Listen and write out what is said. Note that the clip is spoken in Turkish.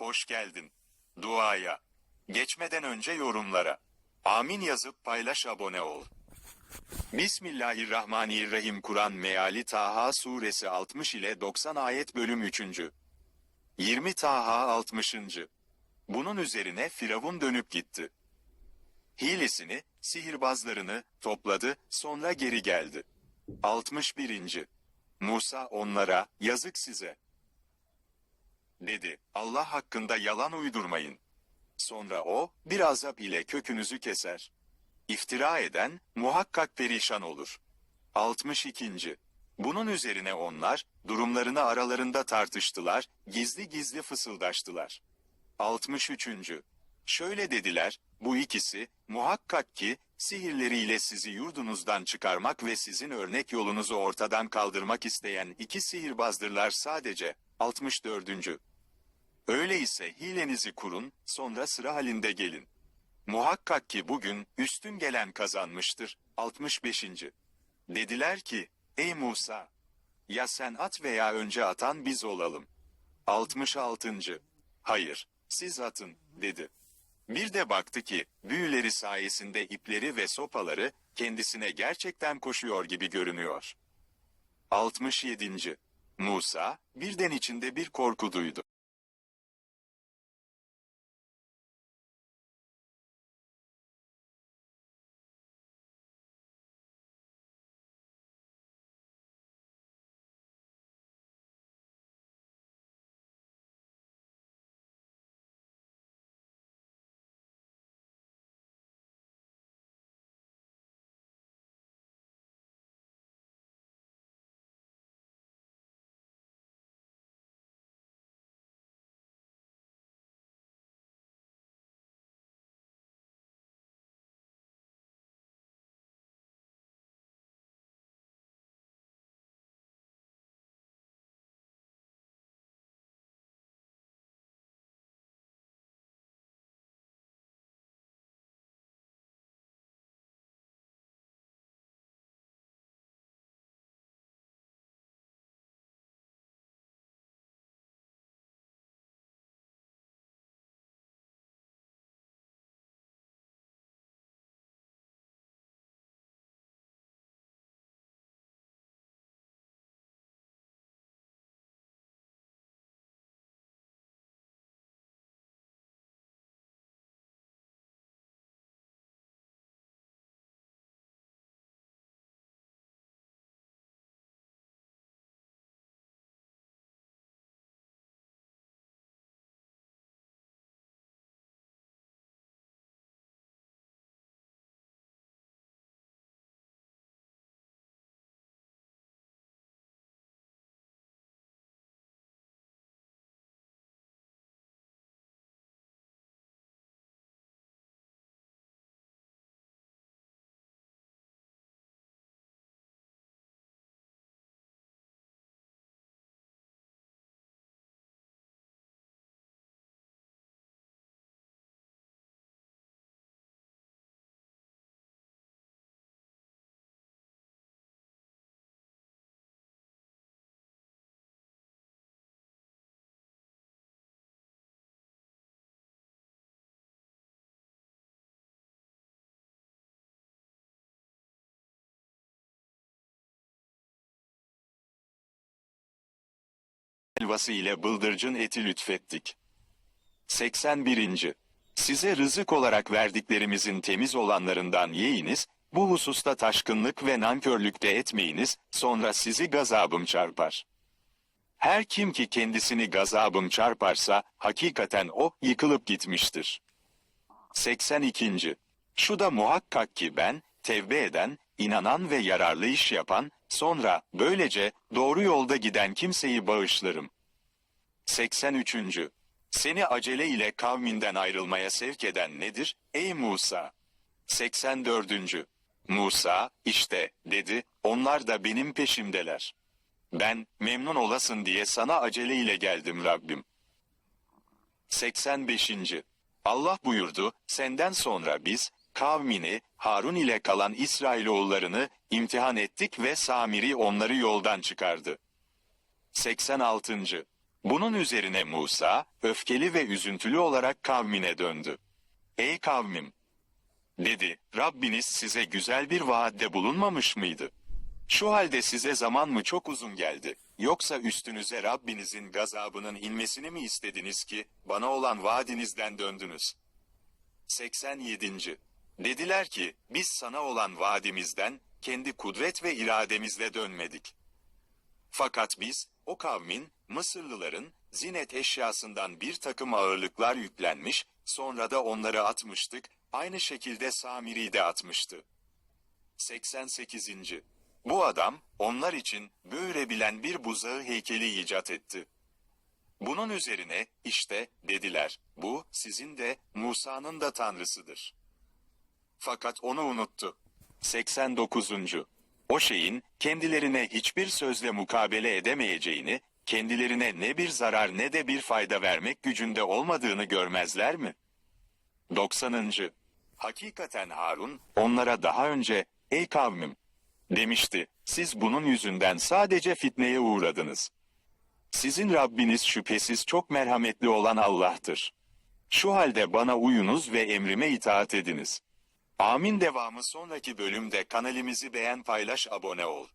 hoş geldin. Duaya. Geçmeden önce yorumlara. Amin yazıp paylaş abone ol. Bismillahirrahmanirrahim Kur'an Meali Taha Suresi 60 ile 90 ayet bölüm 3. 20 Taha 60. Bunun üzerine Firavun dönüp gitti. Hilesini, sihirbazlarını topladı, sonra geri geldi. 61. Musa onlara, yazık size. Dedi, Allah hakkında yalan uydurmayın. Sonra o, bir azap ile kökünüzü keser. İftira eden, muhakkak perişan olur. 62. Bunun üzerine onlar, durumlarını aralarında tartıştılar, gizli gizli fısıldaştılar. 63. Şöyle dediler, bu ikisi, muhakkak ki, sihirleriyle sizi yurdunuzdan çıkarmak ve sizin örnek yolunuzu ortadan kaldırmak isteyen iki sihirbazdırlar sadece. 64. Öyleyse hilenizi kurun, sonra sıra halinde gelin. Muhakkak ki bugün, üstün gelen kazanmıştır. 65. Dediler ki, ey Musa! Ya sen at veya önce atan biz olalım. 66. Hayır, siz atın, dedi. Bir de baktı ki, büyüleri sayesinde ipleri ve sopaları, kendisine gerçekten koşuyor gibi görünüyor. 67. Musa, birden içinde bir korku duydu. Helvası ile bıldırcın eti lütfettik. 81. Size rızık olarak verdiklerimizin temiz olanlarından yiyiniz, bu hususta taşkınlık ve nankörlük de etmeyiniz, sonra sizi gazabım çarpar. Her kim ki kendisini gazabım çarparsa, hakikaten o, yıkılıp gitmiştir. 82. Şu da muhakkak ki ben, tevbe eden, inanan ve yararlı iş yapan, sonra, böylece, doğru yolda giden kimseyi bağışlarım. 83. Seni acele ile kavminden ayrılmaya sevk eden nedir, ey Musa? 84. Musa, işte, dedi, onlar da benim peşimdeler. Ben, memnun olasın diye sana acele ile geldim Rabbim. 85. Allah buyurdu, senden sonra biz, kavmini, Harun ile kalan İsrailoğullarını imtihan ettik ve Samiri onları yoldan çıkardı. 86. Bunun üzerine Musa, öfkeli ve üzüntülü olarak kavmine döndü. Ey kavmim! Dedi, Rabbiniz size güzel bir vaatte bulunmamış mıydı? Şu halde size zaman mı çok uzun geldi? Yoksa üstünüze Rabbinizin gazabının inmesini mi istediniz ki, bana olan vaadinizden döndünüz? 87. Dediler ki, biz sana olan vaadimizden, kendi kudret ve irademizle dönmedik. Fakat biz, o kavmin, Mısırlıların, zinet eşyasından bir takım ağırlıklar yüklenmiş, sonra da onları atmıştık, aynı şekilde Samiri de atmıştı. 88. Bu adam, onlar için böğürebilen bir buzağı heykeli icat etti. Bunun üzerine, işte, dediler, bu, sizin de, Musa'nın da tanrısıdır. Fakat onu unuttu. 89. O şeyin, kendilerine hiçbir sözle mukabele edemeyeceğini, kendilerine ne bir zarar ne de bir fayda vermek gücünde olmadığını görmezler mi? 90. Hakikaten Harun, onlara daha önce, ey kavmim, demişti, siz bunun yüzünden sadece fitneye uğradınız. Sizin Rabbiniz şüphesiz çok merhametli olan Allah'tır. Şu halde bana uyunuz ve emrime itaat ediniz. Amin devamı sonraki bölümde kanalimizi beğen paylaş abone ol.